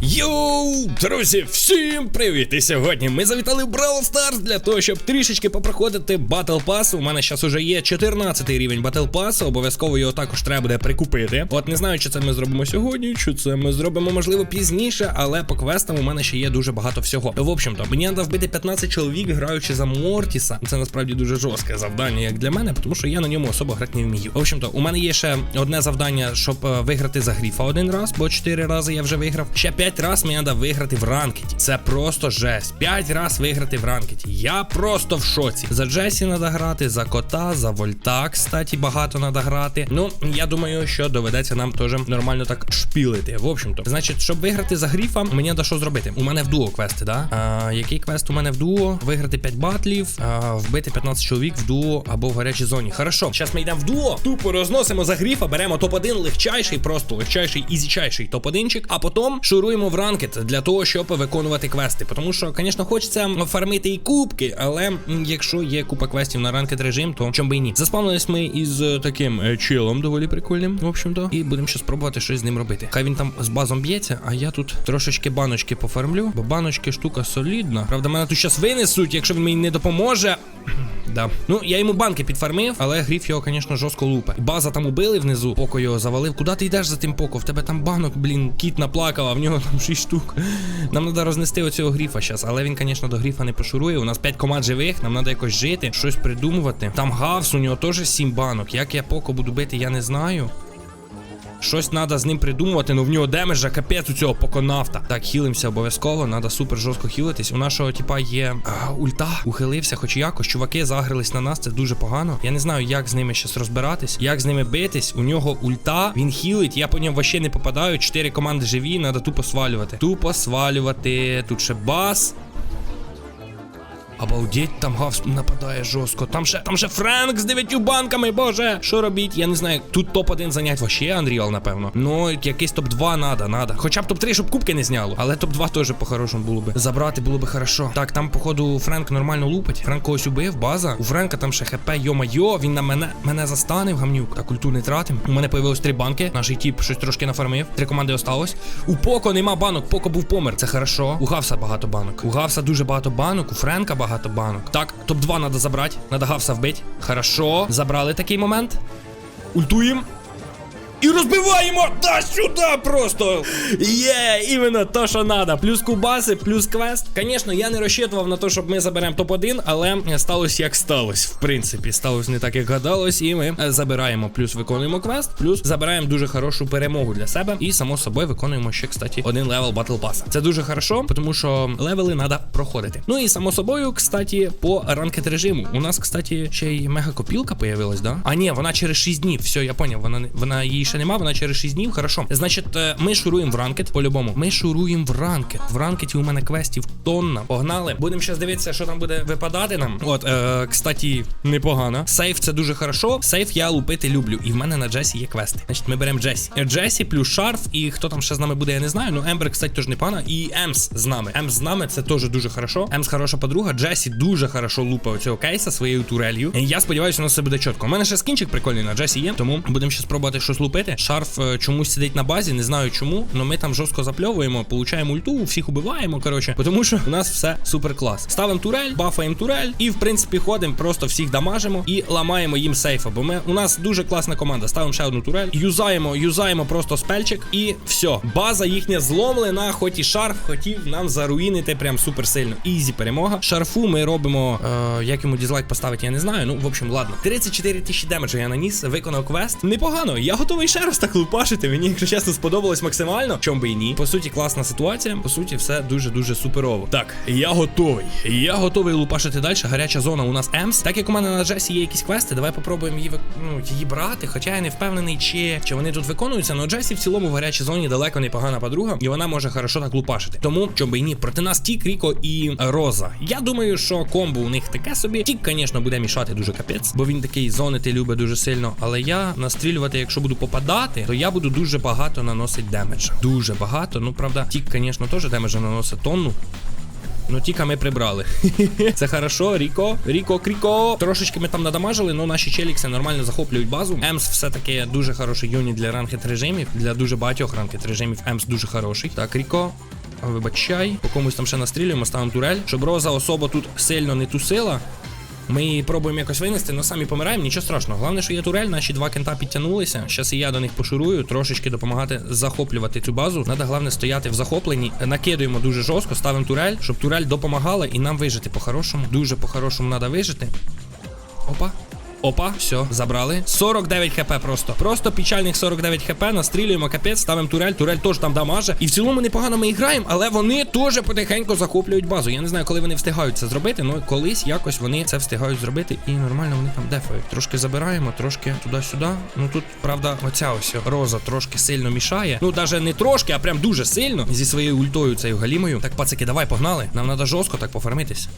Йоу, друзі, всім привіт! І сьогодні ми завітали в Brawl Stars для того, щоб трішечки попроходити Battle Pass. У мене зараз уже є 14 рівень Battle Pass, обов'язково його також треба буде прикупити. От не знаю, чи це ми зробимо сьогодні, чи це ми зробимо можливо пізніше, але по квестам у мене ще є дуже багато всього. В общем-то, мені треба вбити 15 чоловік, граючи за Мортіса. Це насправді дуже жорстке завдання, як для мене, тому що я на ньому особо грати не вмію. В общем-то, у мене є ще одне завдання, щоб е, виграти за Гріфа один раз, бо 4 рази я вже виграв. Ще 5 раз мені треба виграти в ранкеті. Це просто жесть. 5 раз виграти в ранкеті. Я просто в шоці. За Джесі треба грати, за кота, за вольта, кстати, багато треба грати. Ну, я думаю, що доведеться нам теж нормально так шпілити. В общем-то, значить, щоб виграти за Гріфа, мені треба що зробити? У мене в дуо квести, да? А, який квест у мене в дуо? Виграти 5 батлів, а, вбити 15 чоловік в дуо або в гарячій зоні. Хорошо, зараз ми йдемо в дуо, тупо розносимо за Гріфа, беремо топ-1, легчайший, просто легчайший, ізічайший топ-1чик, а потім шуруємо в ранкет для того, щоб виконувати квести. Тому що, звісно, хочеться фармити і кубки, але якщо є купа квестів на ранкет режим, то чому би і ні. Заспавнились ми із е, таким е, челом, доволі прикольним, в общем-то, і будемо ще спробувати щось з ним робити. Хай він там з базом б'ється, а я тут трошечки баночки пофармлю, бо баночки штука солідна. Правда, мене тут зараз винесуть, якщо він мені не допоможе. Да. Ну, я йому банки підфармив, але гріф його, звісно, жорстко лупе. База там убили внизу, поко його завалив. Куди ти йдеш за тим поко? В тебе там банок, блін, кіт наплакав, а в нього там 6 штук. Нам треба рознести оцього гріфа зараз. Але він, звісно, до гріфа не пошурує. У нас 5 команд живих, нам треба якось жити, щось придумувати. Там гавс, у нього теж 7 банок. Як я поко буду бити, я не знаю. Щось треба з ним придумувати, ну в нього демеджа капець у цього поконавта. Так, хілимося обов'язково, треба супер жорстко хілитись. У нашого типа є а, ульта, ухилився, хоч якось. Чуваки загрились на нас, це дуже погано. Я не знаю, як з ними щас розбиратись, як з ними битись. У нього ульта, він хілить, я по ньому вообще не попадаю. Чотири команди живі, треба тупо свалювати. Тупо свалювати. Тут ще бас. Обалдеть, там гавс нападає жорстко. Там ще там ще Френк з дев'ятью банками, боже. Що робіть? Я не знаю. Тут топ-1 занять вообще Unreal, напевно. Ну, якийсь топ-2 надо, надо. Хоча б топ-3, щоб кубки не зняло. Але топ-2 теж по-хорошому було би. Забрати було би хорошо. Так, там, походу, Френк нормально лупить. Френк когось убив, база. У Френка там ще хп, йо-майо, він на мене мене застанив, гамнюк. Так, ульту не тратим. У мене появилось три банки. Наш тіп щось трошки нафармив. Три команди осталось. У Поко нема банок, Поко був помер. Це хорошо. У Гавса багато банок. У Гавса дуже багато банок, у Френка багато банок. Так, топ-2 треба забрати. Надо Гавса вбити. Хорошо. Забрали такий момент. Ультуємо. І розбиваємо! Да, сюди просто! Є, іменно то, що треба. Плюс кубаси, плюс квест. Звісно, я не розчитував на те, щоб ми заберемо топ-1, але сталося як сталося. В принципі, сталося не так, як гадалось, і ми забираємо, плюс виконуємо квест, плюс забираємо дуже хорошу перемогу для себе. І само собою виконуємо ще, кстати, один левел Battle Pass. Це дуже хорошо, тому що левели треба проходити. Ну і само собою, кстати, по ранкет режиму. У нас, кстати, ще й мега копілка появилась, да? А ні, вона через 6 днів. Все, я поняв, вона вона її ще нема, вона через 6 днів. Хорошо. Значить, е, ми шуруємо в ранкет, по-любому. Ми шуруємо в ранкет. В ранкеті у мене квестів тонна. Погнали. Будемо зараз дивитися, що там буде випадати нам. От, е, кстати, непогано. Сейф це дуже хорошо. Сейф я лупити люблю. І в мене на Джесі є квести. Значить, ми беремо Джесі. Е, Джесі плюс шарф. І хто там ще з нами буде, я не знаю. Ну, Ембер, кстати, теж непогано. І Емс з нами. Емс з нами це теж дуже хорошо. Емс хороша подруга. Джесі дуже хорошо лупає цього кейса своєю турелью. Я сподіваюся, у нас все буде чітко. У мене ще скінчик прикольний на Джесі є, тому будемо ще спробувати щось лупити. Шарф е, чомусь сидить на базі, не знаю чому, але ми там жорстко запльовуємо, получаємо ульту, всіх убиваємо. Коротше, тому що у нас все супер клас. Ставимо турель, бафаємо турель, і в принципі ходимо, просто всіх дамажимо і ламаємо їм сейфа. Бо ми у нас дуже класна команда. Ставимо ще одну турель, юзаємо, юзаємо просто спельчик, і все. База їхня зломлена, хоч і шарф хотів нам заруїнити прям супер сильно. Ізі перемога. Шарфу ми робимо. Е, як йому дізлайк поставити, я не знаю. Ну, в общем, ладно. 34 тисячі демеджа я наніс, виконав квест. Непогано. Я готовий ще раз так лупашити. Мені, якщо чесно, сподобалось максимально. Чом би і ні. По суті, класна ситуація. По суті, все дуже-дуже суперово. Так, я готовий. Я готовий лупашити далі. Гаряча зона у нас Емс. Так як у мене на Джесі є якісь квести, давай попробуємо її, ну, її брати. Хоча я не впевнений, чи, чи вони тут виконуються. Но Джесі в цілому в гарячій зоні далеко непогана подруга, і вона може хорошо так лупашити. Тому, чом би і ні, проти нас Тік, Ріко і Роза. Я думаю, що комбо у них таке собі. Тік, звісно, буде мішати дуже капець, бо він такий зонити любить дуже сильно. Але я настрілювати, якщо буду попадати, то я буду дуже багато наносити демеджа. Дуже багато. Ну, правда, Тік, звісно, теж демеджа наносить тонну. Ну тільки ми прибрали. Це хорошо, Ріко, Ріко, Кріко. Трошечки ми там надамажили, але наші челікси нормально захоплюють базу. Емс все-таки дуже хороший юніт для ранкет режимів. Для дуже багатьох ранкет режимів Емс дуже хороший. Так, Ріко. Вибачай, по комусь там ще настрілюємо, ставимо турель, щоб Роза особо тут сильно не тусила. Ми пробуємо якось винести, але самі помираємо, нічого страшного. Головне, що є турель, наші два кента підтягнулися. Зараз і я до них пошурую, трошечки допомагати захоплювати цю базу. Надо головне стояти в захопленні. Накидуємо дуже жорстко, ставимо турель, щоб турель допомагала і нам вижити по-хорошому. Дуже по-хорошому треба вижити. Опа. Опа, все, забрали. 49 хп просто. Просто печальних 49 хп. Настрілюємо капець, ставимо турель. Турель теж там дамаже. І в цілому непогано ми граємо, але вони теж потихеньку захоплюють базу. Я не знаю, коли вони встигають це зробити, але колись якось вони це встигають зробити і нормально вони там дефають. Трошки забираємо, трошки туди-сюди. Ну тут, правда, оця ось роза трошки сильно мішає. Ну, навіть не трошки, а прям дуже сильно. Зі своєю ультою цією галімою. Так, пацики, давай, погнали. Нам треба жорстко так пофармитись.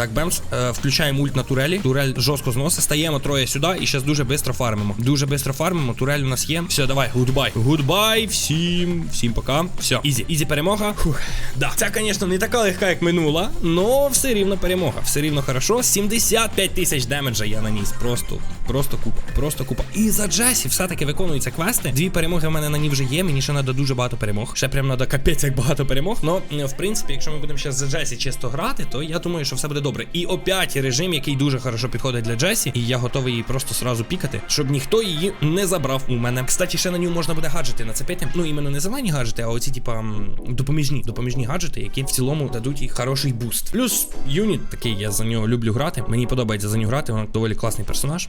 Так, Бемс, е, включаємо ульт на турелі. Турель жорстко зносить. Стаємо троє сюди і зараз дуже швидко фармимо. Дуже швидко фармимо. Турель у нас є. Все, давай, гудбай. Гудбай, всім, всім пока. Все, ізі, ізі перемога. Фух. Да. Ця, звісно, не така легка, як минула, но все рівно перемога. Все рівно хорошо. 75 тисяч демеджа я наніс. Просто, просто купа. Просто купа. І за Джесі все-таки виконуються квести. Дві перемоги в мене на ній вже є. Мені ще треба дуже багато перемог. Ще прям треба капець як багато перемог. Но в принципі, якщо ми будемо ще за Джесі чисто грати, то я думаю, що все буде добре. І опять режим, який дуже хорошо підходить для Джесі, і я готовий її просто сразу пікати, щоб ніхто її не забрав у мене. Кстати, ще на нього можна буде гаджети нацепити. Ну іменно не зелені гаджети, а оці, типа, допоміжні, допоміжні гаджети, які в цілому дадуть їй хороший буст. Плюс юніт такий, я за нього люблю грати. Мені подобається за нього грати, він доволі класний персонаж.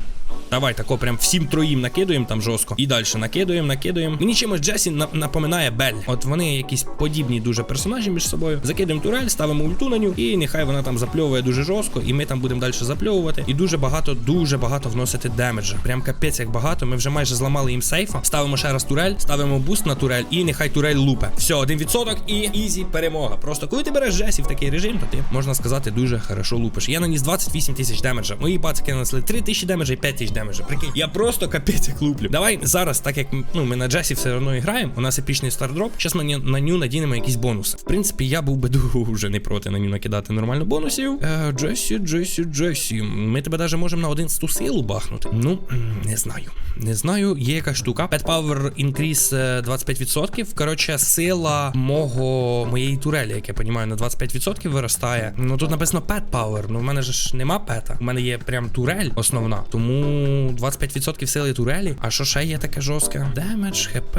Давай тако прям всім троїм накидуємо там жорстко. І далі накидуємо, накидуємо. Мені чимось Джесі напоминає Бель. От вони якісь подібні дуже персонажі між собою. Закидуємо турель, ставимо ульту на ню, і нехай вона там запльовує дуже жорстко, і ми там будемо далі запльовувати. І дуже багато, дуже багато вносити демеджа. Прям капець як багато. Ми вже майже зламали їм сейфа. Ставимо ще раз турель, ставимо буст на турель, і нехай турель лупе. Все, один відсоток і ізі перемога. Просто коли ти береш Джесі в такий режим, то ти можна сказати дуже хорошо лупиш. Я наніс 28 тисяч демеджа. Мої пацики нанесли 3 тисячі демеджа і 5 тисяч демеджа. Прикинь, я просто капець як луплю. Давай зараз, так як ну ми на Джесі все одно граємо. У нас епічний стардроп. Зараз ми на ню надінемо якісь бонуси. В принципі, я був би дуже не проти на ню накидати нормально бонусів. Е, Джесі, Джесі, Джесі. Ми тебе навіть можемо на 11 силу бахнути. Ну, не знаю. Не знаю, є якась штука. Pet Power Increase е, 25%. Коротше, сила мого моєї турелі, як я розумію, на 25% виростає. Ну тут написано Pet Power. Ну в мене ж нема пета. У мене є прям турель основна. Тому 25% сили турелі. А що ще є таке жорстке? Демедж, хп.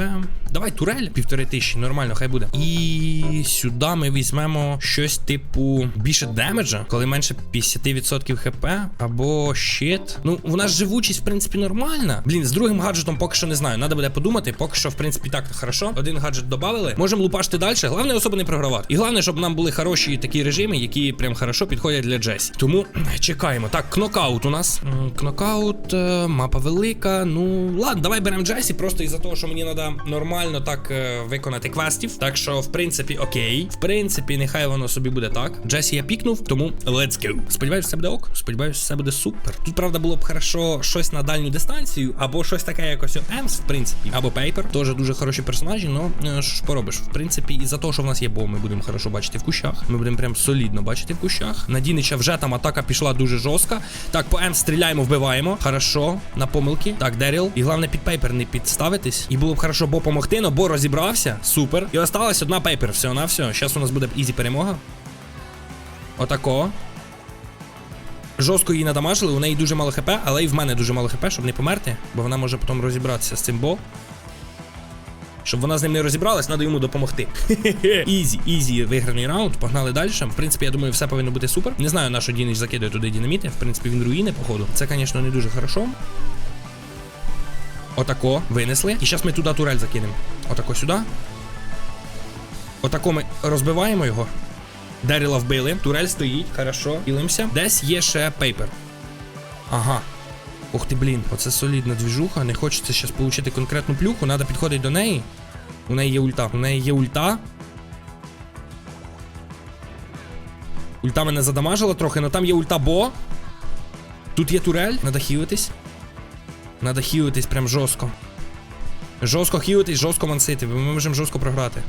Давай турель, півтори тисячі, нормально, хай буде. І сюди ми візьмемо щось типу більше демеджа, коли менше 50% хп, або щит. Ну, у нас живучість, в принципі, нормальна. Блін, з другим гаджетом поки що не знаю. Надо буде подумати. Поки що, в принципі, так хорошо. Один гаджет додали. Можемо лупашити далі. Головне особо не програвати. І головне, щоб нам були хороші такі режими, які прям хорошо підходять для Джесі. Тому чекаємо. Так, кнокаут у нас. Кнокаут, е, мапа велика. Ну, ладно, давай беремо Джесі, просто із-за того, що мені треба нормально так е, виконати квестів. Так що, в принципі, окей. В принципі, нехай воно собі буде так. Джесі я пікнув, тому let's go. Сподіваюсь, все буде ок. Сподіваюсь, все буде супер. Тут, правда, було б хорошо щось на дальню дистанцію, або щось таке, якось Емс, в принципі, або Пейпер. Теж дуже хороші персонажі, але що ж поробиш? В принципі, із-за того, що в нас є бо, ми будемо хорошо бачити в кущах. Ми будемо прям солідно бачити в кущах. На Дінича вже там атака пішла дуже жорстка. Так, по Емс стріляємо, вбиваємо. Хорошо, на помилки. Так, Деріл. І головне під Пейпер не підставитись. І було б хорошо бо помогти, но бо розібрався. Супер. І осталась одна Пейпер. Все на все. Зараз у нас буде ізі перемога. Отако. Жорстко її надамажили, у неї дуже мало хп, але і в мене дуже мало хп, щоб не померти, бо вона може потім розібратися з цим бо. Щоб вона з ним не розібралась, треба йому допомогти. Ізі, ізі, виграний раунд. Погнали далі. В принципі, я думаю, все повинно бути супер. Не знаю, на що Дінич закидує туди динаміти. В принципі, він руїни, походу. Це, звісно, не дуже хорошо. Отако, винесли. І зараз ми туди турель закинемо. Отако сюди. Отако ми розбиваємо його. Деріла вбили. Турель стоїть, хорошо. Ділимося. Десь є ще пейпер. Ага. Ух ти, блін, оце солідна двіжуха. Не хочеться зараз отримати конкретну плюху, треба підходити до неї. У неї є ульта. У неї є ульта. Ульта мене задамажила трохи, але там є ульта бо. Тут є турель, треба хілитись. Треба хілитись прям жорстко. Жорстко хілитись, жорстко мансити, ми можемо жорстко програти.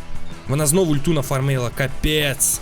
Вона знову ульту нафармила, капець.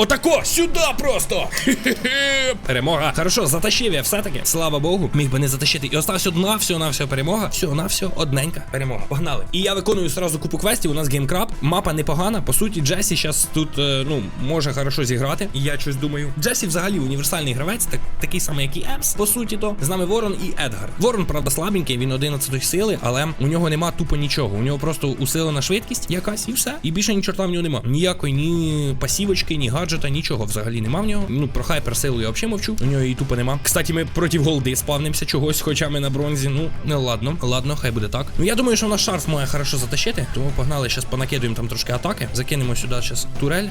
Отако, сюди просто! Перемога. Хорошо, затащив я все-таки. Слава Богу, міг би не затащити. І остався одна, всього на всього перемога. Всього на всього одненька перемога. Погнали. І я виконую сразу купу квестів. У нас геймкраб. Мапа непогана. По суті, Джесі зараз тут е, ну може хорошо зіграти. Я щось думаю. Джесі взагалі універсальний гравець, так, такий самий, як і Емс. По суті, то з нами Ворон і Едгар. Ворон, правда, слабенький, він 11 сили, але у нього нема тупо нічого. У нього просто усилена швидкість якась і все. І більше ні чорта в нього нема. Ніякої ні пасівочки, ні гаджета, нічого взагалі нема в нього. Ну про хайперсейлу я взагалі мовчу. У нього і тупо нема. Кстати, ми проти голди спавнимося чогось, хоча ми на бронзі. Ну, не ладно, ладно, хай буде так. Ну я думаю, що наш шарф має хорошо затащити. Тому погнали, зараз понакидуємо там трошки атаки. Закинемо сюди зараз турель.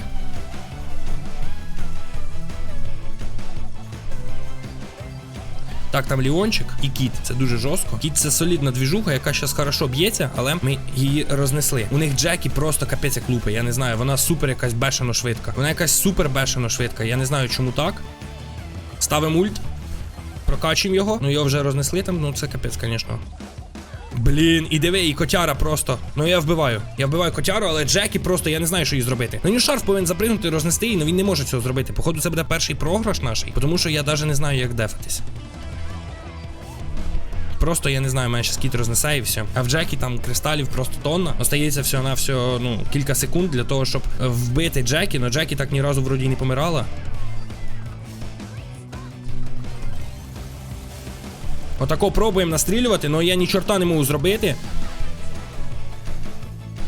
Так, там Ліончик і кіт. Це дуже жорстко. Кіт це солідна двіжуха, яка зараз хорошо б'ється, але ми її рознесли. У них Джекі просто капець як лупи. Я не знаю, вона супер якась бешено швидка. Вона якась супер бешено швидка. Я не знаю, чому так. Ставимо ульт. Прокачуємо його. Ну його вже рознесли там, ну це капець, звісно. Блін, і диви, і котяра просто. Ну я вбиваю. Я вбиваю котяру, але Джекі просто я не знаю, що їй зробити. Ну шарф повинен запригнути, рознести її, але він не може цього зробити. Походу, це буде перший програш наш, тому що я навіть не знаю, як дефатись. Просто я не знаю, мене щас кіт рознесе і все. А в Джекі там кристалів просто тонна. Остається всього на всього, ну, кілька секунд для того, щоб е, вбити Джекі, но Джекі так ні разу вроді не помирала. Отако пробуємо настрілювати, але я ні чорта не можу зробити.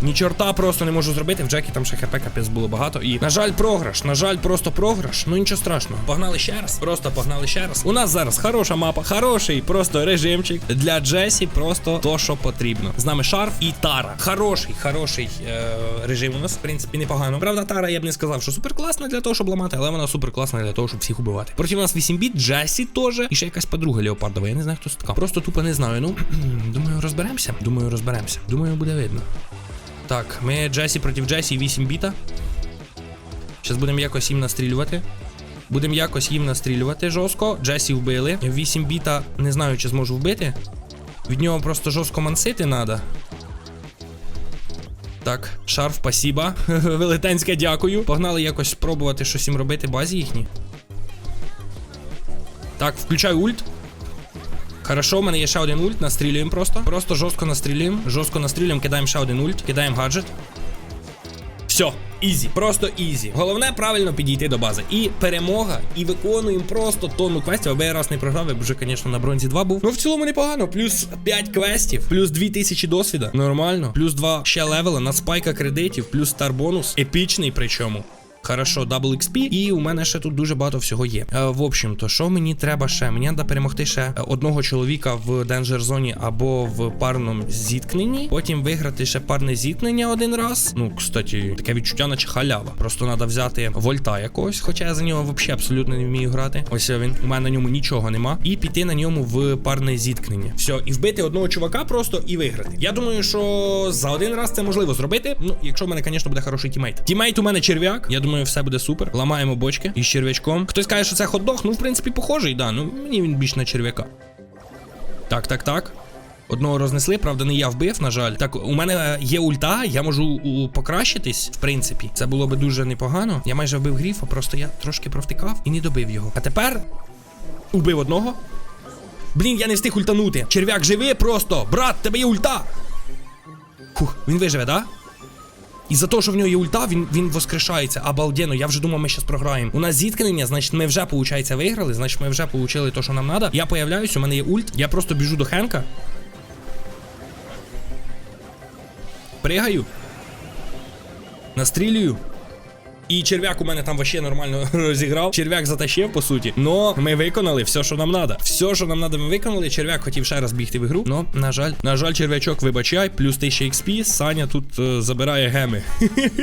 Ні чорта просто не можу зробити. В Джекі там ще хп капець було багато. І, на жаль, програш. На жаль, просто програш. Ну нічого страшного. Погнали ще раз. Просто погнали ще раз. У нас зараз хороша мапа, хороший просто режимчик. Для Джесі просто то, що потрібно. З нами шарф і Тара. Хороший, хороший е- режим у нас, в принципі, непогано. Правда, Тара я б не сказав, що супер класна для того, щоб ламати, але вона супер класна для того, щоб всіх убивати. Проти нас 8 біт, Джесі теж. І ще якась подруга Леопардова. Я не знаю, хто це така. Просто тупо не знаю. Ну, думаю, розберемося. Думаю, розберемося. Думаю, буде видно. Так, ми Джесі проти Джесі 8 біта. Зараз будемо якось їм настрілювати. Будемо якось їм настрілювати жорстко. Джесі вбили. 8 біта не знаю, чи зможу вбити. Від нього просто жорстко мансити треба. Так, шарф, спасіба. Велетенське дякую. Погнали якось спробувати щось їм робити базі їхні. Так, включаю ульт. Хорошо, у мене є ще один ульт, настрілюємо просто. Просто жорстко настрілюємо. Жорстко настрілюємо, кидаємо ще один ульт, кидаємо гаджет. Все, ізі, просто ізі. Головне правильно підійти до бази. І перемога, і виконуємо просто тонну квестів, аби я раз не програв, я б вже, звісно, на бронзі 2 був. Ну в цілому непогано. Плюс 5 квестів, плюс 2000 досвіда. Нормально. Плюс 2 ще левела на спайка кредитів, плюс стар бонус. Епічний причому. Хорошо, дабл XP, і у мене ще тут дуже багато всього є. Е, в общем-то, що мені треба ще? Мені треба перемогти ще е, одного чоловіка в денджер зоні або в парному зіткненні. Потім виграти ще парне зіткнення один раз. Ну, кстати, таке відчуття, наче халява. Просто треба взяти вольта якогось, хоча я за нього взагалі абсолютно не вмію грати. Ось він. У мене на ньому нічого нема. І піти на ньому в парне зіткнення. Все, і вбити одного чувака просто і виграти. Я думаю, що за один раз це можливо зробити. Ну, якщо в мене, звісно, буде хороший тімейт. Тімейт у мене черв'як. Я думаю, все буде супер. Ламаємо бочки із черв'ячком. Хтось каже, що це хот-дог. Ну, в принципі, похожий, да. Ну, мені він більш на черв'яка. Так, так, так. Одного рознесли, правда, не я вбив, на жаль. Так, у мене є ульта, я можу покращитись, в принципі. Це було би дуже непогано. Я майже вбив гріфа, просто я трошки провтикав і не добив його. А тепер убив одного. Блін, я не встиг ультанути. Черв'як живи просто. Брат, тебе є ульта. Фух, він виживе, да? І за те, що в нього є ульта, він він воскрешається. Обалденно, я вже думав, ми зараз програємо. У нас зіткнення, значить, ми вже, виходить, виграли, значить, ми вже отримали те, що нам треба. Я появляюсь, у мене є ульт. Я просто біжу до Хенка. Пригаю. Настрілюю. І черв'як у мене там вообще нормально розіграв. Черв'як затащив, по суті. Но ми виконали все, що нам треба. Все, що нам треба, ми виконали. Черв'як хотів ще раз бігти в ігру. Но, на жаль, на жаль, черв'ячок, вибачай, плюс 1000 XP. Саня тут е, забирає геми.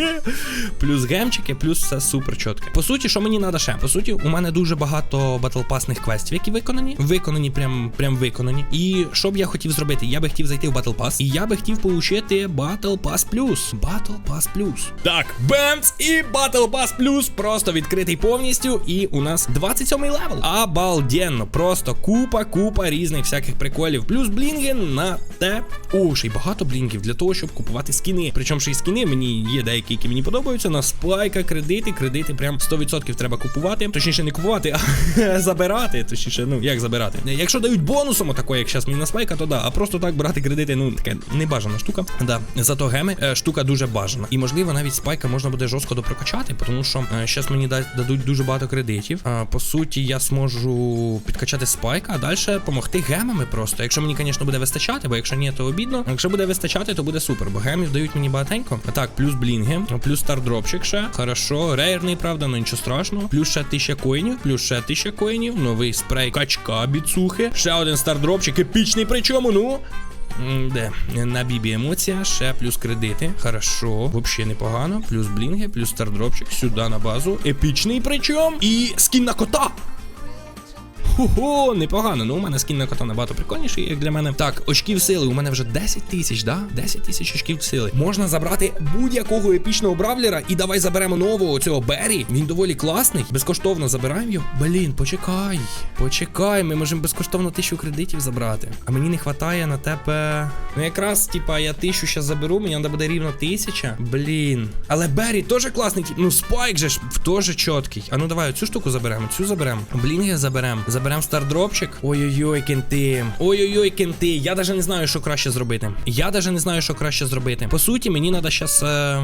плюс гемчики, плюс все супер чітке. По суті, що мені треба ще? По суті, у мене дуже багато батлпасних квестів, які виконані. Виконані, прям прям виконані. І що б я хотів зробити? Я би хотів зайти в Battle Pass. І я би хотів получити Battle Pass Plus. Battle Pass Plus. Так, бемц і Battle Battle Pass Plus просто відкритий повністю, і у нас 27-й левел. Обалденно, просто купа, купа різних всяких приколів. Плюс блінги на те. О, ще й багато блінгів для того, щоб купувати скіни. Причому ще й скіни мені є деякі, які мені подобаються. На спайка, кредити, кредити прям 100% треба купувати. Точніше, не купувати, а забирати. Точніше, ну як забирати. Якщо дають бонусом, отако, як зараз мені на спайка, то да. А просто так брати кредити, ну таке небажана штука. Да. Зато геми е, штука дуже бажана. І можливо навіть спайка можна буде жорстко допрокачати, тому що зараз мені дадуть дуже багато кредитів. По суті, я зможу підкачати спайка, а далі допомогти гемами просто. Якщо мені, звісно, буде вистачати, бо якщо ні, то обідно. Якщо буде вистачати, то буде супер, бо гемів дають мені багатенько. Так, плюс блінги, плюс стардропчик ще. Хорошо, рейерний, правда, ну нічого страшного. Плюс ще 1000 коїнів, плюс ще 1000 коїнів, новий спрей качка біцухи. Ще один стардропчик, епічний причому, ну. Де? На бібі емоція, ще плюс кредити. Хорошо, вообще непогано. Плюс блінги, плюс стардропчик. Сюди на базу. Епічний причом. І скін на кота. Хо-хо, непогано. Ну, у мене скін на кота набагато прикольніший, як для мене. Так, очків сили. У мене вже 10 тисяч, да? 10 тисяч очків сили. Можна забрати будь-якого епічного бравлера. І давай заберемо нового цього Беррі. Він доволі класний. Безкоштовно забираємо його. Блін, почекай. Почекай, ми можемо безкоштовно тисячу кредитів забрати. А мені не вистачає на тебе. Ну якраз, типа, я тисячу зараз заберу, мені треба буде рівно тисяча. Блін. Але Беррі теж класний. Ну, Спайк же ж теж чіткий. А ну давай цю штуку заберемо, цю заберемо. Блінги заберемо. Заберемо стардропчик. Ой-ой-ой, кенти. Ой-ой-ой, кенти. Я навіть не знаю, що краще зробити. Я навіть не знаю, що краще зробити. По суті, мені треба зараз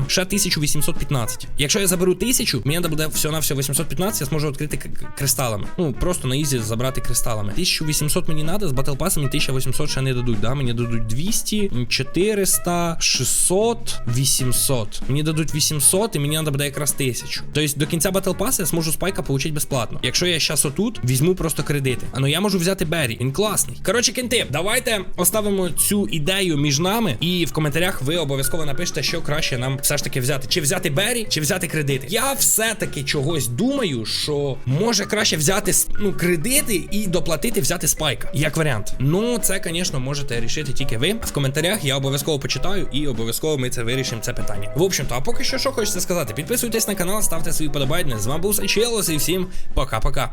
ще 1815. Якщо я заберу 1000, мені треба буде всього на всього 815, я зможу відкрити кристалами. Ну, просто на ізі забрати кристалами. 1800 мені треба, з батл пасом мені 1800 ще не дадуть. Да? Мені дадуть 200, 400, 600, 800. Мені дадуть 800 і мені треба буде якраз 1000. Тобто до кінця батл паса я зможу спайка отримати безплатно. Якщо я зараз отут візьму просто кредити. А ну я можу взяти Беррі, він класний. Коротше, кенти, давайте оставимо цю ідею між нами, і в коментарях ви обов'язково напишете, що краще нам все ж таки взяти. Чи взяти Беррі, чи взяти кредити. Я все-таки чогось думаю, що може краще взяти ну, кредити і доплатити взяти спайка. Як варіант. Ну, це, звісно, можете рішити тільки ви. В коментарях я обов'язково почитаю і обов'язково ми це вирішимо, це питання. В общем-то, а поки що що хочеться сказати, підписуйтесь на канал, ставте свої подобайки. З вами був Санчелос і всім пока-пока.